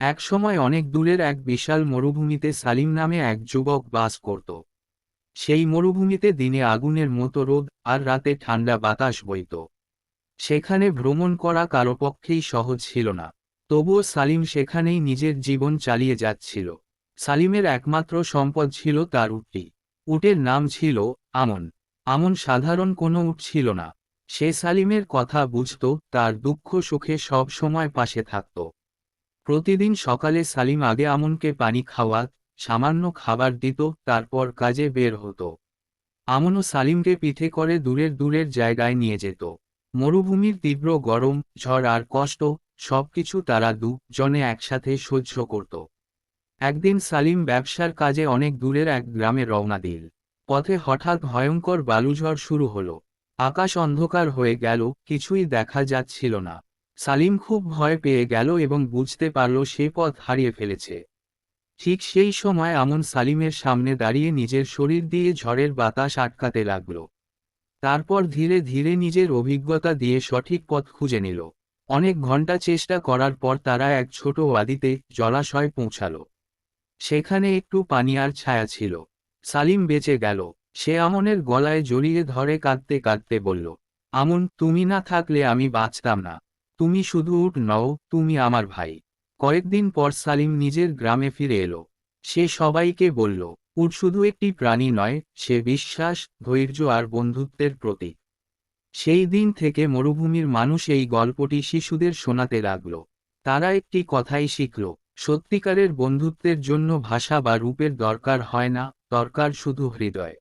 একসময় অনেক দূরের এক বিশাল মরুভূমিতে সালিম নামে এক যুবক বাস করত। সেই মরুভূমিতে দিনে আগুনের মতো রোদ আর রাতে ঠান্ডা বাতাস বইত। সেখানে ভ্রমণ করা কারও পক্ষেই সহজ ছিল না। তবুও সালিম সেখানেই নিজের জীবন চালিয়ে যাচ্ছিল। সালিমের একমাত্র সম্পদ ছিল তার উটটি। উটের নাম ছিল আমন। আমন সাধারণ কোনো উট ছিল না। সে সালিমের কথা বুঝত, তার দুঃখ সুখে সব সময় পাশে থাকত। প্রতিদিন সকালে সালিম আগে আমনকে পানি খাওয়াত সামান্য খাবার দিত, তারপর কাজে বের হতো। আমনও সালিমকে পিঠে করে দূরের দূরের জায়গায় নিয়ে যেত। মরুভূমির তীব্র গরম, ঝড় আর কষ্ট, সবকিছু তারা দুজনে একসাথে সহ্য করত। একদিন সালিম ব্যবসার কাজে অনেক দূরের এক গ্রামে রওনা দিল। পথে হঠাৎ ভয়ঙ্কর বালুঝড় শুরু হলো। আকাশ অন্ধকার হয়ে গেল, কিছুই দেখা যাচ্ছিল না। সালিম খুব ভয় পেয়ে গেল এবং বুঝতে পারল সে পথ হারিয়ে ফেলেছে। ঠিক সেই সময় আমন সালিমের সামনে দাঁড়িয়ে নিজের শরীর দিয়ে ঝড়ের বাতাস আটকাতে লাগল। তারপর ধীরে ধীরে নিজের অভিজ্ঞতা দিয়ে সঠিক পথ খুঁজে নিল। অনেক ঘণ্টা চেষ্টা করার পর তারা এক ছোট ওয়াদিতে জলাশয় পৌঁছাল। সেখানে একটু পানি আর ছায়া ছিল। সালিম বেঁচে গেল। সে আমনের গলায় জড়িয়ে ধরে কাঁদতে কাঁদতে বলল, আমন, তুমি না থাকলে আমি বাঁচতাম না। তুমি শুধু উঠ নও, তুমি আমার ভাই। কয়েকদিন পর সালিম নিজের গ্রামে ফিরে এলো। সে সবাইকে বলল, উট শুধু একটি প্রাণী নয়, সে বিশ্বাস, ধৈর্য আর বন্ধুত্বের প্রতীক। সেই দিন থেকে মরুভূমির মানুষ এই গল্পটি শিশুদের শোনাতে লাগল। তারা একটি কথাই শিখল, সত্যিকারের বন্ধুত্বের জন্য ভাষা বা রূপের দরকার হয় না, দরকার শুধু হৃদয়।